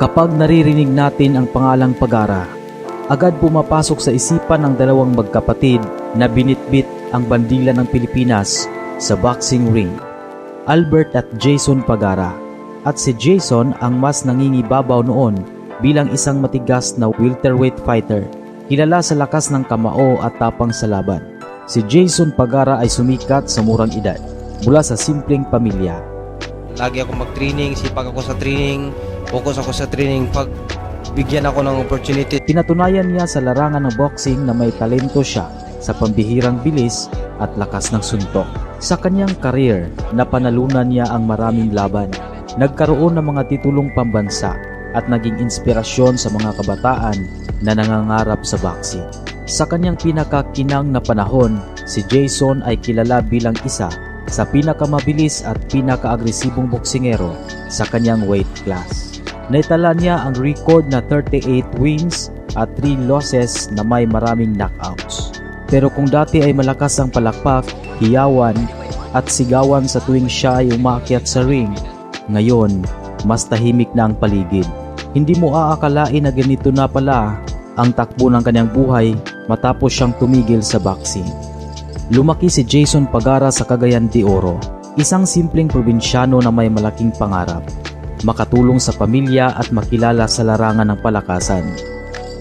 Kapag naririnig natin ang pangalang Pagara, agad pumapasok sa isipan ng dalawang magkapatid na binitbit ang bandila ng Pilipinas sa boxing ring. Albert at Jason Pagara. At si Jason ang mas nangingibabaw noon bilang isang matigas na welterweight fighter, kilala sa lakas ng kamao at tapang sa laban. Si Jason Pagara ay sumikat sa murang edad mula sa simpleng pamilya Lagi ako mag-training, sipag ako sa training, focus ako sa training. Pag bigyan ako ng opportunity, Pinatunayan niya sa larangan ng boxing na may talento siya sa pambihirang bilis at lakas ng suntok. Sa kanyang karir, napanalunan niya ang maraming laban. Nagkaroon ng mga titulong pambansa at naging inspirasyon sa mga kabataan na nangangarap sa boxing. Sa kanyang pinakakinang na panahon, si Jason ay kilala bilang isa sa pinakamabilis at pinakaagresibong boksingero sa kanyang weight class. Naitala niya ang record na 38 wins at 3 losses na may maraming knockouts. Pero kung dati ay malakas ang palakpak, hiyawan at sigawan sa tuwing siya ay umakyat sa ring, ngayon mas tahimik na ang paligid. Hindi mo aakalain na ganito na pala ang takbo ng kanyang buhay matapos siyang tumigil sa boxing. Lumaki si Jason Pagara sa Cagayan de Oro, isang simpleng probinsyano na may malaking pangarap, makatulong sa pamilya at makilala sa larangan ng palakasan.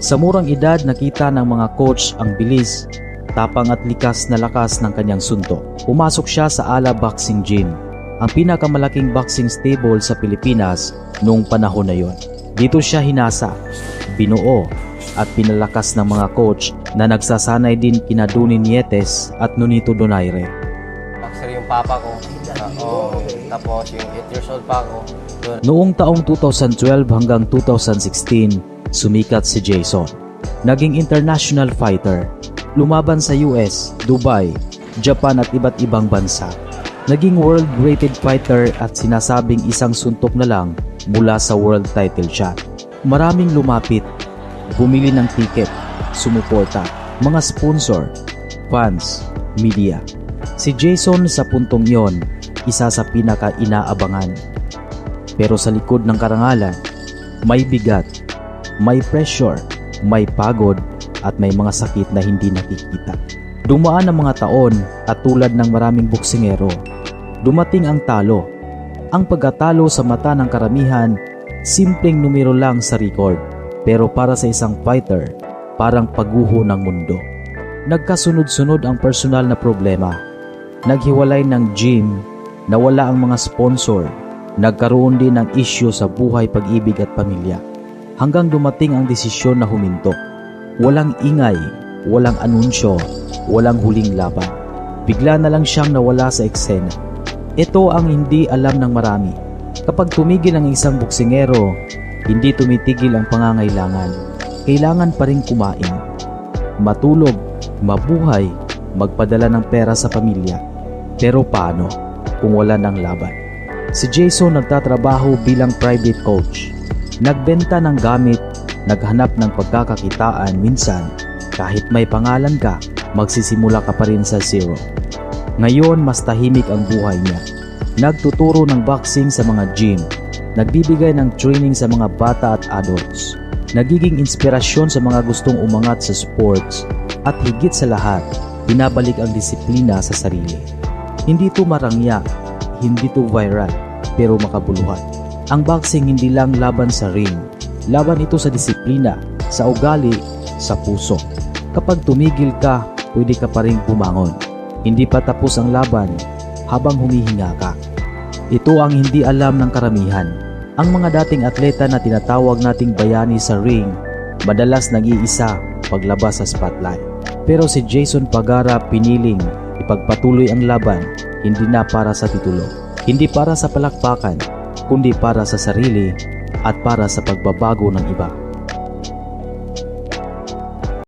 Sa murang edad nakita ng mga coach ang bilis, tapang at likas na lakas ng kanyang suntok. Pumasok siya sa Ala Boxing Gym, ang pinakamalaking boxing stable sa Pilipinas noong panahon na yon. Dito siya hinasa, binuo at pinalakas ng mga coach na nagsasanay din kina Duni Nietes at Nonito Donaire. boxer yung papa ko. Oo. Tapos yung 8 years old pa ako. Doon, Noong taong 2012 hanggang 2016, sumikat si Jason. Naging international fighter. Lumaban sa US, Dubai, Japan at iba't ibang bansa. Naging world-rated fighter at sinasabing isang suntok na lang mula sa world title shot. Maraming lumapit, bumili ng ticket, sumuporta, mga sponsor, fans, media. Si Jason sa puntong yon, isa sa pinaka-inaabangan. Pero sa likod ng karangalan, may bigat, may pressure, may pagod, at may mga sakit na hindi nakikita. Dumaan ang mga taon at tulad ng maraming boksingero, dumating ang talo. Ang pagkatalo sa mata ng karamihan, simpleng numero lang sa record. Pero para sa isang fighter, parang paguho ng mundo. Nagkasunod-sunod ang personal na problema. Naghiwalay ng gym, nawala ang mga sponsor, nagkaroon din ng issue sa buhay, pag-ibig at pamilya. Hanggang dumating ang desisyon na huminto. Walang ingay, walang anunsyo, walang huling laban. Bigla na lang siyang nawala sa eksena. Ito ang hindi alam ng marami. Kapag tumigil ang isang boksingero, hindi tumitigil ang pangangailangan. Kailangan pa rin kumain, matulog, mabuhay, magpadala ng pera sa pamilya. Pero paano kung wala ng laban? Si Jason nagtatrabaho bilang private coach. Nagbenta ng gamit, naghanap ng pagkakakitaan minsan. Kahit may pangalan ka, magsisimula ka pa rin sa zero. Ngayon mas tahimik ang buhay niya. Nagtuturo ng boxing sa mga gym. Nagbibigay ng training sa mga bata at adults. Nagiging inspirasyon sa mga gustong umangat sa sports. At higit sa lahat, binabalik ang disiplina sa sarili. Hindi to marangya, hindi to viral, pero makabuluhan. Ang boxing hindi lang laban sa ring. Laban ito sa disiplina, sa ugali, sa puso. Kapag tumigil ka, pwede ka pa rin bumangon. Hindi pa tapos ang laban habang humihinga ka. Ito ang hindi alam ng karamihan. Ang mga dating atleta na tinatawag nating bayani sa ring, madalas nag-iisa paglabas sa spotlight. Pero si Jason Pagara piniling ipagpatuloy ang laban hindi na para sa titulo, hindi para sa palakpakan, kundi para sa sarili at para sa pagbabago ng iba.